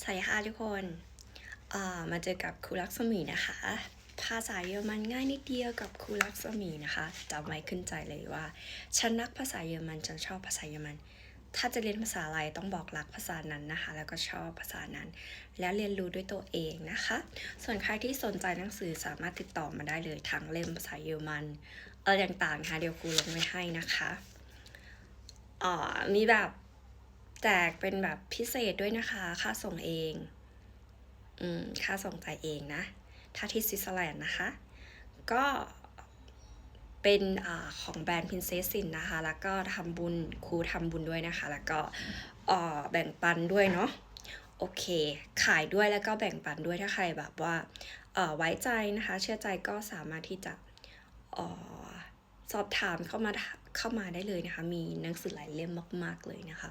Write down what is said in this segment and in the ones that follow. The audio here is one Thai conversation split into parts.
สวัสดีค่ะทุกคนมาเจอกับครูลักษมีนะคะ ภาษาเยอรมันง่ายนิดเดียวกับครูลักษมีนะคะจำไว้ขึ้นใจเลยว่า ฉันรักภาษาเยอรมันฉันชอบภาษาเยอรมัน ถ้าจะเรียนภาษาอะไรต้องบอกรักภาษานั้นนะคะ แล้วก็ชอบภาษานั้น แล้วเรียนรู้ด้วยตัวเองนะคะ ส่วนใครที่สนใจหนังสือสามารถติดต่อมาได้เลยทางเล่มภาษาเยอรมันเออต่างๆนะคะเดี๋ยวครูลงไว้ให้นะคะอ่ามีแบบ แจกเป็นแบบพิเศษด้วยนะคะ ค่าส่งเอง อืม ค่าส่งจ่ายเองนะ ถ้าที่สวิตเซอร์แลนด์นะคะ ก็เป็นอของแบรนด์ Princess Sin นะคะ แล้วก็ทำบุญครูทำบุญด้วยนะคะ แล้วก็แบ่งปันด้วยเนาะ โอเค ขายด้วยแล้วก็แบ่งปันด้วยถ้าใครแบบว่าไว้ใจนะคะ เชื่อใจก็สามารถที่จะ สอบถามเข้ามาเข้ามาได้เลยนะคะ มีหนังสือหลายเล่มมาก ๆ เลยนะคะ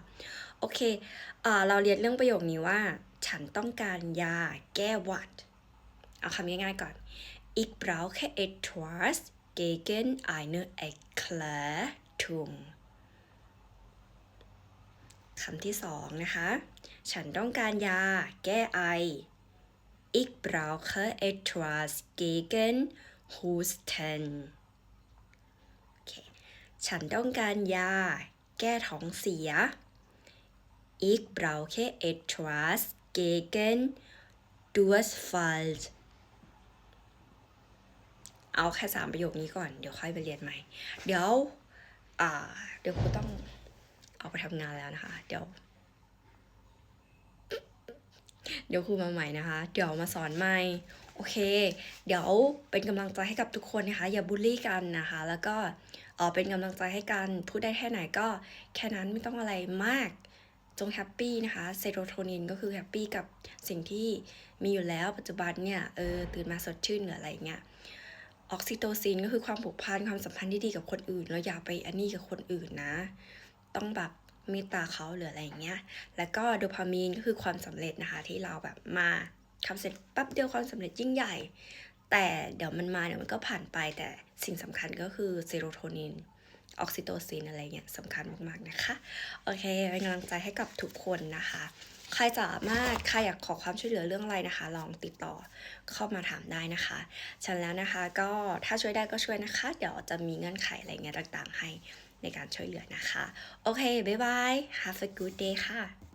โอเคเอเราเรียนเรื่องประโยคนี้ว่า ฉันต้องการยาแก้หวัด เอาคำง่ายๆก่อน Ich brauche etwas gegen eine Erkältung คำที่สองนะคะ ฉันต้องการยาแก้ไอ Ich brauche etwas gegen Husten ฉันต้องการยา แก้ท้องเสีย Ich brauche etwas gegen Durchfall เอาแค่สามประโยคนี้ก่อน เดี๋ยวค่อยไปเรียนใหม่ เดี๋ยว อ่า เดี๋ยวครูต้องเอาไปทำงานแล้วนะคะ เดี๋ยว เดี๋ยวครูมาใหม่นะคะ เดี๋ยวมาสอนใหม่ โอเค เดี๋ยวเป็นกำลังใจให้กับทุกคนนะคะ อย่าบูลลี่กันนะคะ แล้วก็เออเป็นกำลังใจให้กันพูดได้แค่ไหนก็แค่นั้นไม่ต้องอะไรมาก จงแฮปปี้นะคะเซโรโทนินก็คือแฮปปี้กับสิ่งที่มีอยู่แล้วปัจจุบันเนี่ยเออตื่นมาสดชื่นหรืออะไรเงี้ยออกซิโตซินก็คือความผูกพันความสัมพันธ์ที่ดีกับคนอื่นแล้วอย่าไปอันนี้กับคนอื่นนะ ต้องแบบเมตตาเขาหรืออะไรเงี้ย แล้วก็โดพามีนก็คือความสำเร็จนะคะที่เราแบบมา ทำเสร็จปั๊บเดียวความสำเร็จยิ่งใหญ่ แต่เดี๋ยวมันมาเดี๋ยวมันก็ผ่านไปแต่สิ่งสำคัญก็คือเซโรโทนินออกซิโตซินอะไรเงี้ยสำคัญมากๆนะคะ โอเคเป็นกำลังใจให้กับทุกคนนะคะ ใครสามารถใครอยากขอความช่วยเหลือเรื่องอะไรนะคะ ลองติดต่อเข้ามาถามได้นะคะฉันแล้วนะคะก็ถ้าช่วยได้ก็ช่วยนะคะ เดี๋ยวจะมีเงื่อนไขอะไรเงี้ยต่างๆ ให้ในการช่วยเหลือนะคะ โอเค บ๊ายบาย have a good day ค่ะ